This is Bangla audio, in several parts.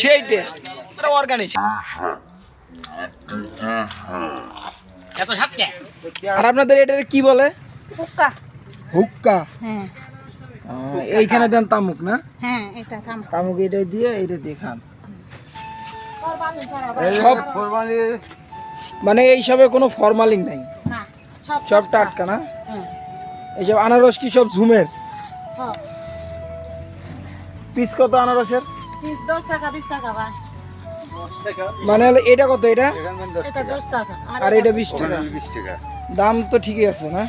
সেই টেস্ট অর্গানিক এত সাতকে আর আপনাদের এটা কি বলে? হুক্কা। হুক্কা? হ্যাঁ। এইখানে দেন তামুক না? হ্যাঁ এটা থাম তামুক এটা দিয়ে এটা দেখান। সব সব মানে এইসবে কোনো ফরমালিং নাই। সব সব টাটকা। না? হ্যাঁ। এইসব আনারস কি সব ঝুমের? পিস কত আনারসের? পিস দশ টাকা বিশ টাকা ভাই। মানে হলো এটা কত এটা? এটা দশ টাকা। আর এটা বিশ টাকা। দাম তো ঠিকই আছে না?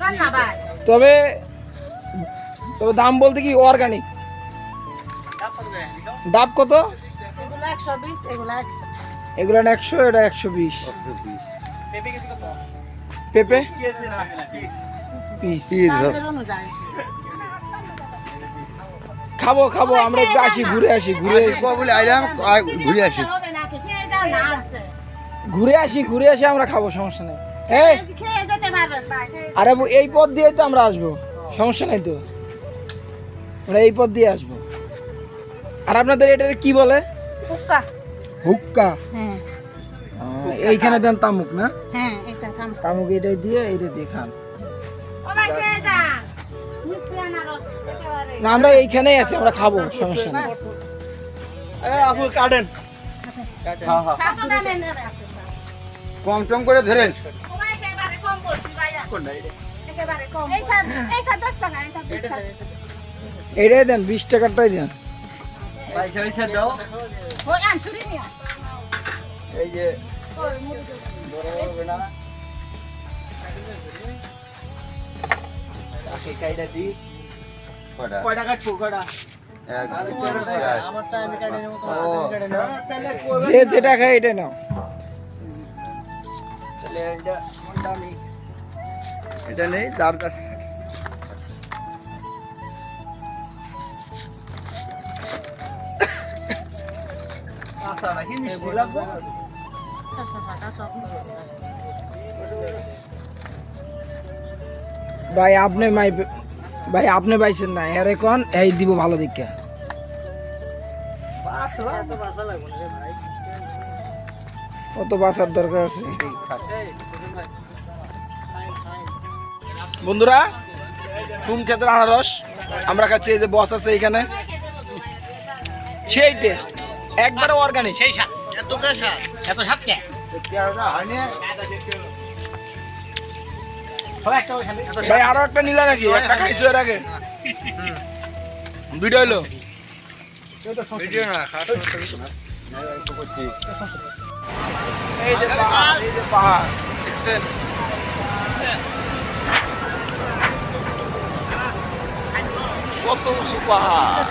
কান না ভাই? তবে তবে দাম বলতে কি অর্গানিক ডাব কত? এগুলো একশো এটা একশো বিশ। পেঁপে? পিস। খাব খাব আমরা একটু আসি ঘুরে আসি ঘুরে আসি বলে আইলাম ঘুরে আসি ঘুরে আসি ঘুরে আসি আমরা খাব সমস্যা নেই খেয়ে আরে এই পথ দিয়ে তো আমরা আসব সমস্যা নেই তো আমরা এই পথ দিয়ে আসব আর আপনাদের এটা কি বলে হুক্কা হুক্কা হ্যাঁ এইখানে দেন তামুক না হ্যাঁ এটা তামুক এটা দিয়ে এটা দেখান ও না আমরা এইখানেই আছি আমরা খাব সমস্যা নেই। আপু কাটেন। নেবে আছে কম টম করে ধরেন। এটাই দেন বিশ টাকারটাই দেন। এই যে কাইটা দুই কাটে? যে যেটা খায় এটা নাও। এটা নেই দাম আচ্ছা ভাই আপনি মাই ভাই আপনি পাইছেন না এর এখন এই দিব ভালো দিকে। কত বাঁচার দরকার আছে। বন্ধুরা ফুম ক্ষেতের আনারস আমরা খাচ্ছি এই যে বস আছে এখানে। সেই টেস্ট একবারে অর্গানিক সেই সাত এত কাশা এত সাতকে তেরোটা ভাই আরও একটা নিলে নাকি? একটা খাইছো এর আগে। দুইটা হইল? ভিডিও না খাটো না একটু করছি এই যে পাহাড় এই যে পাহাড়। দেখছেন কত উঁচু পাহাড়?